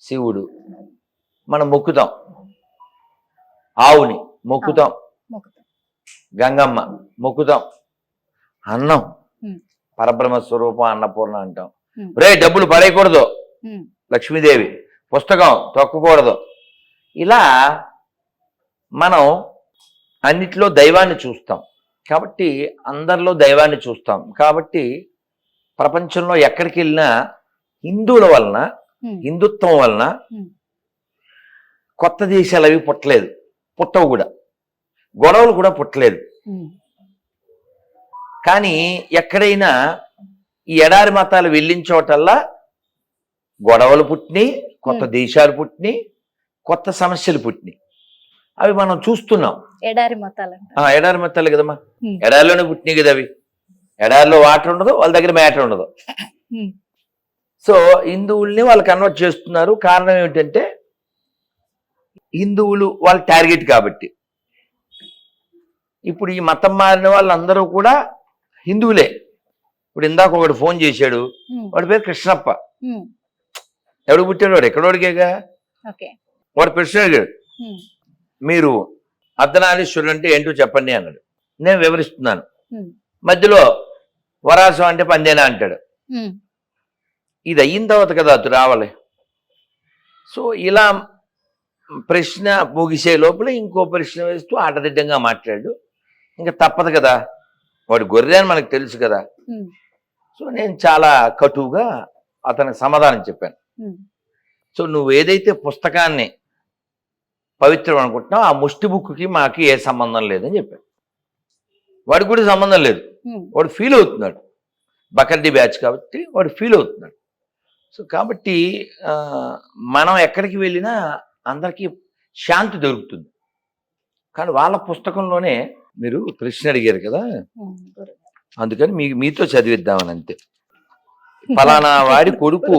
శివుడు. మనం మొక్కుతాం. ఆవుని మొక్కుతాం. మొక్కుతాం. గంగమ్మ మొక్కుతాం. అన్నం. పరబ్రహ్మ స్వరూపం అన్నపూర్ణ అంటాం. రే డబ్బులు పడేయకూడదు. లక్ష్మీదేవి పుస్తకం తొక్కకూడదు. ఇలా మనం అన్నిట్లో దైవాన్ని చూస్తాం. కాబట్టి అందరిలో దైవాన్ని చూస్తాం. కాబట్టి ప్రపంచంలో ఎక్కడికి వెళ్ళినా హిందువుల వలన హిందుత్వం వలన. కొత్త దేశాలు అవి పుట్టలేదు. పుట్టవు కూడా. గొడవలు కూడా పుట్టలేదు. కానీ ఎక్కడైనా ఈ ఎడారి మతాలు వెళ్ళిన చోటల్లా గొడవలు పుట్టినాయి కొత్త. దేశాలు పుట్టినాయి కొత్త సమస్యలు పుట్టినాయి. అవి మనం చూస్తున్నాం. ఎడారి మతాలంట ఆ ఎడారి మతాలు కదమ్మా. ఎడారిలోనే పుట్టినాయి కదా అవి. ఎడారిలో వాటర్ ఉండదు వాళ్ళ దగ్గర మ్యాటర్ ఉండదు. సో హిందువుల్ని వాళ్ళు కన్వర్ట్ చేస్తున్నారు. కారణం ఏమిటంటే హిందువులు వాళ్ళ టార్గెట్ కాబట్టి. ఇప్పుడు ఈ మతం మారిన వాళ్ళందరూ కూడా హిందువులే. ఇప్పుడు ఇందాక ఒకడు ఫోన్ చేశాడు. వాడి పేరు కృష్ణప్ప. ఎవడు పుట్టాడు వాడు ఎక్కడోడికేగా వాడు ప్రశ్న అడిగాడు మీరు అర్ధనారీశ్వరుడు అంటే ఏంటో చెప్పండి అన్నాడు. నేను వివరిస్తున్నాను. మధ్యలో వరాసం అంటే పందేనా అంటాడు. ఇది అయిన తర్వాత కదా అతడు రావాలి. సో ఇలా ప్రశ్న ముగిసే లోపల ఇంకో ప్రశ్న వేస్తూ ఆటదిడ్డంగా మాట్లాడు. ఇంకా తప్పదు కదా. వాడు గొర్రె అని మనకు తెలుసు కదా. సో నేను చాలా కటువుగా అతనికి సమాధానం చెప్పాను. సో నువ్వు ఏదైతే పుస్తకాన్ని పవిత్రం అనుకుంటున్నావు ఆ ముష్టి బుక్కి మాకు ఏ సంబంధం లేదని చెప్పాను వాడికి కూడా సంబంధం లేదు. వాడు ఫీల్ అవుతున్నాడు. బకర్డీ బ్యాచ్ కాబట్టి వాడు ఫీల్ అవుతున్నాడు. సో కాబట్టి మనం ఎక్కడికి వెళ్ళినా అందరికీ శాంతి దొరుకుతుంది. కానీ వాళ్ళ పుస్తకంలోనే మీరు ప్రశ్న అడిగారు కదా. అందుకని మీ మీతో చదివిద్దామని అంతే. ఫలానా వాడి కొడుకు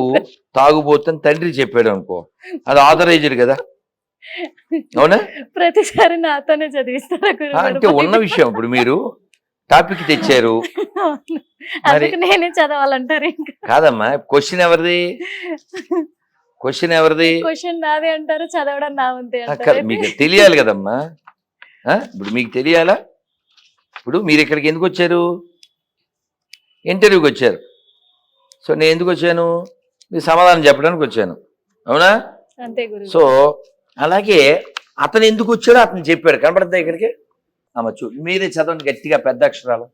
తాగుబోతని తండ్రి చెప్పాడు అనుకో. అది ఆథరైజ్డ్ కదా? అవునా? ప్రతిసారి నాతోనే చదివిస్తారా? అంటే ఉన్న విషయం ఇప్పుడు మీరు. టాపిక్ తెచ్చారు. నేనే చదవాలంటారు కాదమ్మా క్వశ్చన్ ఎవరిది? క్వశ్చన్ ఎవరిది? క్వశ్చన్ నాదే అంటారు చదవడం నా ఉంది మీకు తెలియాలి కదమ్మా. ఇప్పుడు మీకు తెలియాలా? ఇప్పుడు మీరు ఇక్కడికి ఎందుకు వచ్చారు? ఇంటర్వ్యూకి వచ్చారు. సో నేను ఎందుకు వచ్చాను? మీకు సమాధానం చెప్పడానికి వచ్చాను. అవునా? సో అలాగే అతను ఎందుకు వచ్చాడో అతను చెప్పాడు. కనపడుతుందా ఇక్కడికి? అమ్మ చూ మీరే చదవండి గట్టిగా పెద్ద అక్షరాలు.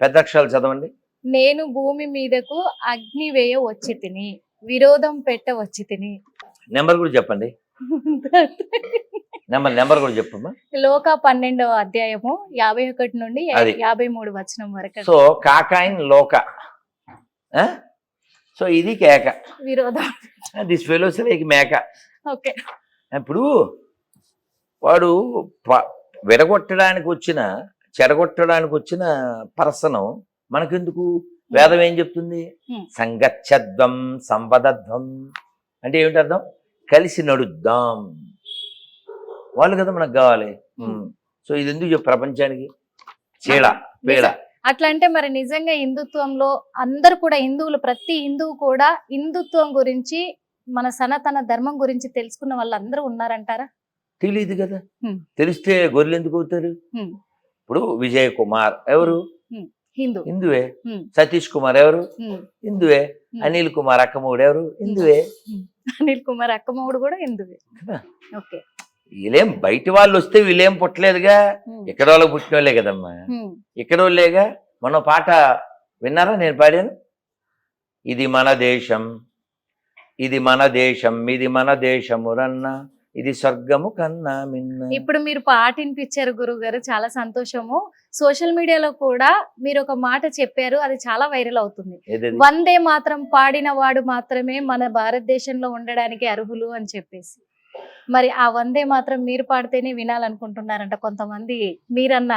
పెద్ద అక్షరాలు చదవండి. నేను భూమి మీదకు అగ్ని వేయ వచ్చి తిని విరోధం పెట్ట వచ్చి తిని. నెంబర్ కూడా చెప్పండి. నెంబర్ నెంబర్ కూడా చెప్పమ్మా. లోక పన్నెండవ అధ్యాయము యాభై ఒకటి నుండి అది. యాభై మూడు వచనం వరకు. సో కాకాయిన్ లోక. ఆ? సో ఇది కేక. విరోధం. దిస్ ఫెలోస్ లైక్ మేక. ఓకే. ఇప్పుడు వాడు ప- విడగొట్టడానికి వచ్చిన చెడగొట్టడానికి వచ్చిన పర్సనం మనకెందుకు? వేదం ఏం చెప్తుంది. సంగచ్చద్వం సంపదధ్వం అంటే ఏమిటి అర్థం? కలిసి నడుద్దాం. వాళ్ళు కదా మనకు కావాలి. సో ఇది ఎందుకు ప్రపంచానికి? చీడ పీడ. అట్లా అంటే మరి నిజంగా హిందుత్వంలో అందరు కూడా హిందువులు ప్రతి హిందువు కూడా హిందుత్వం గురించి మన సనాతన ధర్మం గురించి తెలుసుకున్న వాళ్ళందరూ ఉన్నారంటారా? తెలియదు కదా. తెలిస్తే గొర్రెలు ఎందుకు అవుతారు. ఇప్పుడు విజయ్ కుమార్ ఎవరు? హిందూ. హిందువే. సతీష్ కుమార్ ఎవరు. హిందువే. అనిల్ కుమార్ అక్కమూడు ఎవరు? హిందువే. అనిల్ కుమార్ అక్కమ్మగుడు కూడా హిందువే. ఓకే. వీళ్ళేం బయట వాళ్ళు వస్తే వీళ్ళేం పుట్టలేదుగా. ఇక్కడ వాళ్ళకి పుట్టిన వాళ్ళే కదమ్మా. ఇక్కడ వాళ్ళేగా మన పాట విన్నారా? నేను పాడాను. ఇది మన దేశం. ఇది మన దేశం. ఇది మన దేశము రన్న ఇది స్వర్గము కన్నా మిన్న. ఇప్పుడు మీరు పాట వినిపించారు గురువు గారు చాలా సంతోషము. సోషల్ మీడియాలో కూడా మీరు ఒక మాట చెప్పారు అది చాలా వైరల్ అవుతుంది? వందే మాత్రం పాడిన వాడు మాత్రమే మన భారతదేశంలో ఉండడానికి అర్హులు అని చెప్పేసి. మరి ఆ వందే మాత్రం మీరు పాడితేనే వినాలనుకుంటున్నారంట కొంతమంది మీరన్న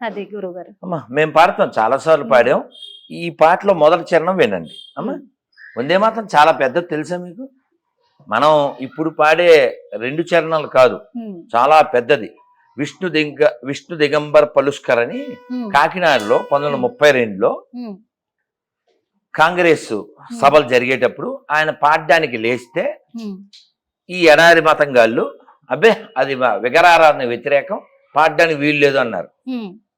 అది గురువు గారు అమ్మా మేము పాడతాం చాలా సార్లు పాడాం. ఈ పాటలో మొదటి చరణం వినండి. అమ్మా వందే మాత్రం చాలా పెద్దది తెలుసా మీకు? మనం ఇప్పుడు పాడే రెండు చరణాలు కాదు చాలా పెద్దది. విష్ణు దిగ విష్ణు దిగంబర్ పలుస్కర్ అని కాకినాడలో పంతొమ్మిది వందల ముప్పై రెండులో కాంగ్రెస్ సభలు జరిగేటప్పుడు ఆయన పాడడానికి లేస్తే ఈ ఎడారి మతం గాళ్ళు అబ్బే అది మా విగ్రహారాధన వ్యతిరేకం పాడడానికి వీలు లేదు అన్నారు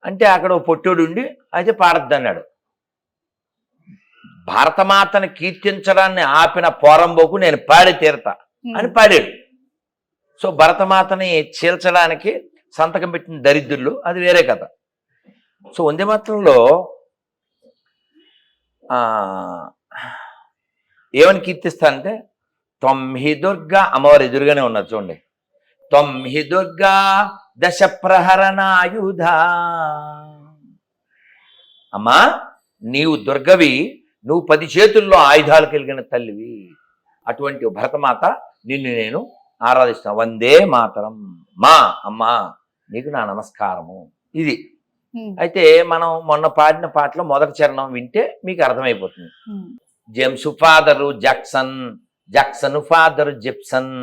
అంటే అక్కడ పొట్టోడు ఉండి అయితే పాడద్దు అన్నాడు. భారతమాతను కీర్తించడాన్ని ఆపిన పోరంబోకు నేను పాడి తీరతా అని పాడాడు. సో భరతమాతని చీల్చడానికి సంతకం పెట్టిన దరిద్రులు అది వేరే కథ. సో వందే మాత్రంలో ఏమని కీర్తిస్తానంటే తొమ్మిది దుర్గా అమ్మవారు ఎదురుగానే ఉన్నారు చూడండి. తొమ్మిది దుర్గా దశ ప్రహరణాయుధ అమ్మా నీవు దుర్గవి నువ్వు పది చేతుల్లో ఆయుధాలు కలిగిన తల్లివి. అటువంటి భరతమాత నిన్ను నేను ఆరాధిస్తాను వందే మాతరం. మా అమ్మా నీకు నా నమస్కారము. ఇది. అయితే మనం మొన్న పాడిన పాటలో మొదటి చరణం వింటే మీకు అర్థమైపోతుంది. James father Jackson Jackson father Jipson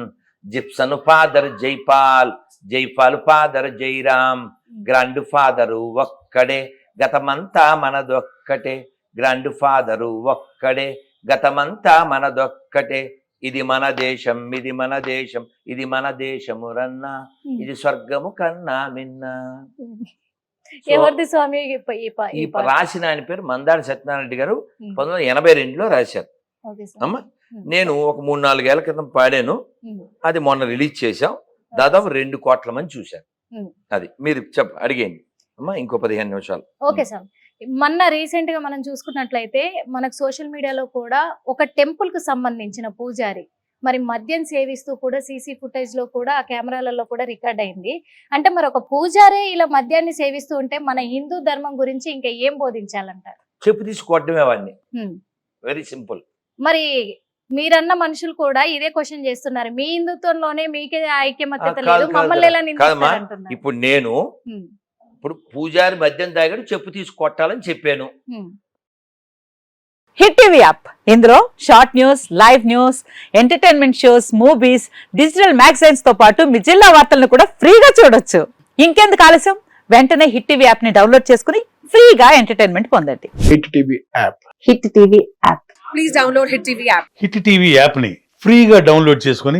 Jipson father Jaipal Jaipal father Jairam grand father ఒక్కడే గతమంతా మనదొక్కటే. గ్రాండ్ ఫాదరు ఒక్కడే గతమంతా మనదొక్కటే. ఇది మన దేశం ఇది మన దేశం ఇది మన దేశము రన్నా. ఇది స్వర్గము కన్నా మిన్న. ఎవరిది స్వామి? ఈ? రాసిన ఆయన పేరు మందాడి సత్యనారాయణ రెడ్డి గారు పంతొమ్మిది వందల ఎనభై రెండులో రాశారు. అమ్మ నేను ఒక మూడు నాలుగేళ్ళ క్రితం పాడాను. అది మొన్న రిలీజ్ చేశాం. దాదాపు రెండు కోట్ల మంది ఉమ్. అది మీరు చెప్ప అడిగేయండి. అమ్మా ఇంకో పదిహేను నిమిషాలు. Okay sir. మొన్న రీసెంట్గా మనం చూసుకున్నట్లయితే మనకు సోషల్ మీడియాలో కూడా ఒక టెంపుల్కు సంబంధించిన పూజారి మరి మద్యం సేవిస్తూ కూడా సీసీ ఫుటేజ్లో కూడా ఆ కెమెరాలలో కూడా రికార్డ్ అయింది. అంటే మరి ఒక పూజారే ఇలా మద్యాన్ని సేవిస్తూ ఉంటే మన హిందూ ధర్మం గురించి ఇంకా ఏం బోధించాలంటారు? చెప్పు తీసుకోవడమే అవన్నీ. వెరీ సింపుల్ మరి మీరన్న మనుషులు కూడా ఇదే క్వశ్చన్ చేస్తున్నారు. మీ హిందుత్వంలోనే మీకే ఐక్యమత్యత లేదు మమ్మల్ని ఎలా ఇప్పుడు నేను. ఇప్పుడు పూజారి మద్యం తాగాడు చెప్పు తీసి కొట్టాలని చెప్పాను. Hit TV app. ఇందులో short news live news entertainment shows movies digital మ్యాగజైన్స్తో పాటు మీ జిల్లా వార్తలను కూడా ఫ్రీగా చూడొచ్చు. ఇంకెందుకు ఆలస్యం? వెంటనే హిట్ టీవీ యాప్ని డౌన్లోడ్ చేసుకుని ఫ్రీగా ఎంటర్టైన్మెంట్ పొందండి. Hit TV app. Hit TV app. Please download Hit TV app. Hit TV యాప్ని ఫ్రీగా డౌన్లోడ్ చేసుకొని